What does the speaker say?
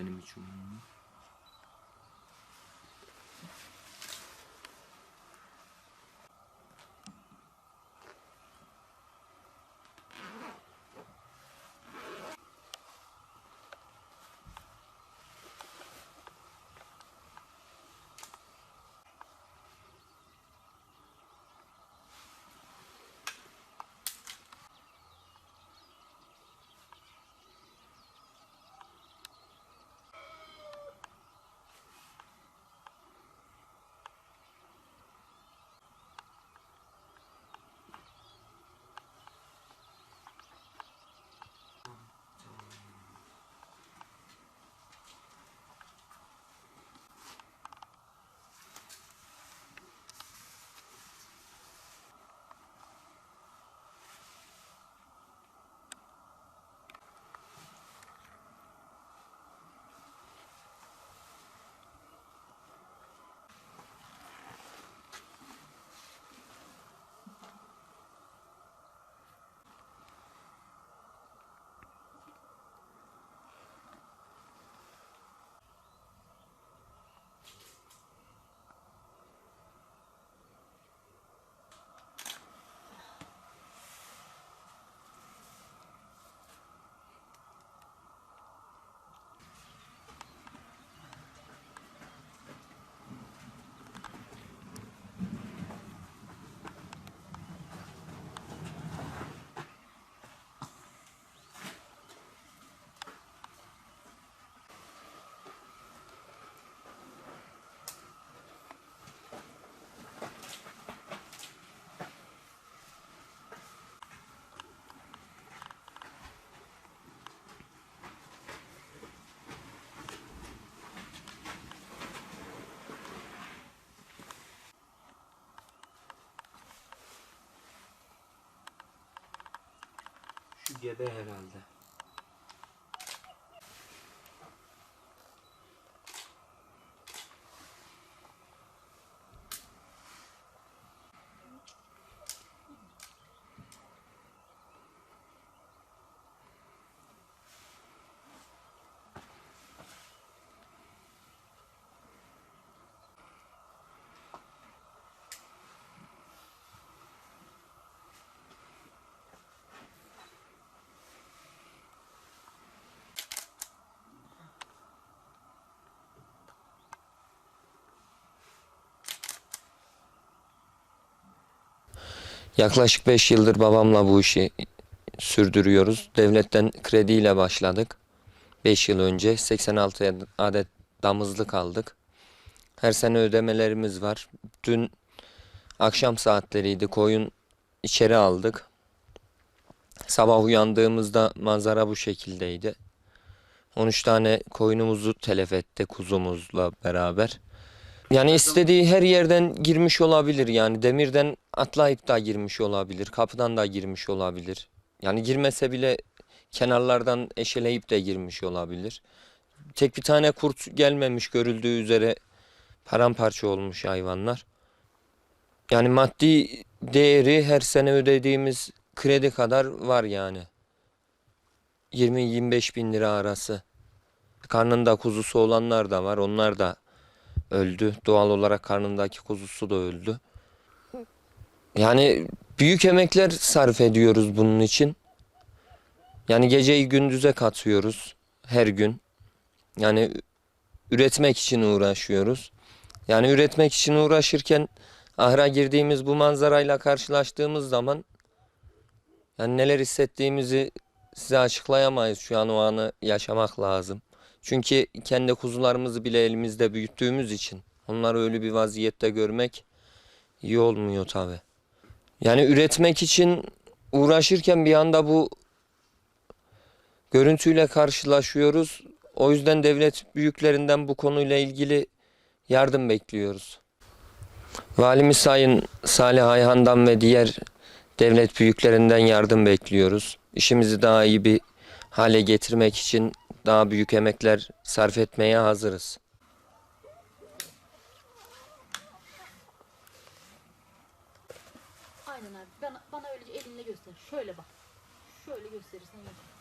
benim için. Şu gebe herhalde. Yaklaşık 5 yıldır babamla bu işi sürdürüyoruz. Devletten krediyle başladık. 5 yıl önce 86 adet damızlık aldık. Her sene ödemelerimiz var. Dün akşam saatleriydi. Koyun içeri aldık. Sabah uyandığımızda manzara bu şekildeydi. 13 tane koyunumuzu telef etti kuzumuzla beraber. Yani istediği her yerden girmiş olabilir yani demirden atlayıp da girmiş olabilir, kapıdan da girmiş olabilir. Yani girmese bile kenarlardan eşeleyip de girmiş olabilir. Tek bir tane kurt gelmemiş görüldüğü üzere paramparça olmuş hayvanlar. Yani maddi değeri her sene ödediğimiz kredi kadar var yani. 20-25 bin lira arası. Karnında kuzusu olanlar da var. Onlar da öldü. Doğal olarak karnındaki kuzusu da öldü. Yani büyük emekler sarf ediyoruz bunun için. Yani geceyi gündüze katıyoruz her gün. Yani üretmek için uğraşıyoruz. Yani üretmek için uğraşırken ahıra girdiğimiz bu manzarayla karşılaştığımız zaman yani neler hissettiğimizi size açıklayamayız. Şu an o anı yaşamak lazım. Çünkü kendi kuzularımızı bile elimizde büyüttüğümüz için onları öyle bir vaziyette görmek iyi olmuyor tabi. Yani üretmek için uğraşırken bir anda bu görüntüyle karşılaşıyoruz. O yüzden devlet büyüklerinden bu konuyla ilgili yardım bekliyoruz. Valimiz Sayın Salih Ayhan'dan ve diğer devlet büyüklerinden yardım bekliyoruz. İşimizi daha iyi bir hale getirmek için daha büyük emekler sarf etmeye hazırız. Abi. Bana, bana öylece elinle göster. Şöyle bak. Şöyle gösterirsen yeter.